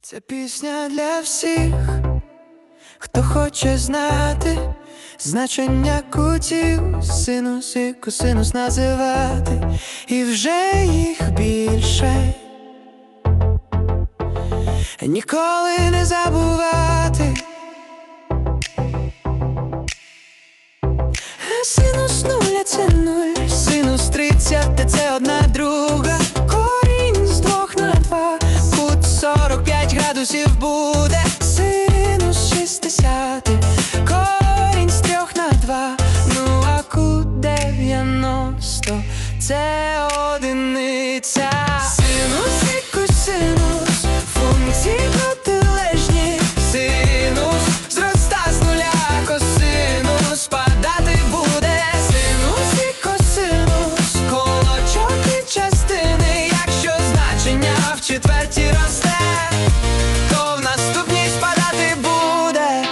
Це пісня для всіх, хто хоче знати значення кутів, синус і косинус називати, і вже їх більше ніколи не забувати. Синус нуля це нуль, синус тридцяти це одна друга. Корінь з двох на два, 45 градусів буде. Синус 60, корінь з трьох на два. Ну а кут 90 це одиниця. в четверті росте, то в наступній спадати буде.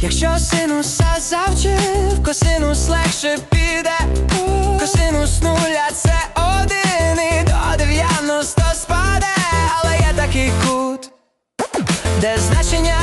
Якщо синуса завчив, косинус легше піде, косинус нуля це один і до дев'яносто спаде, але є такий кут, де значення.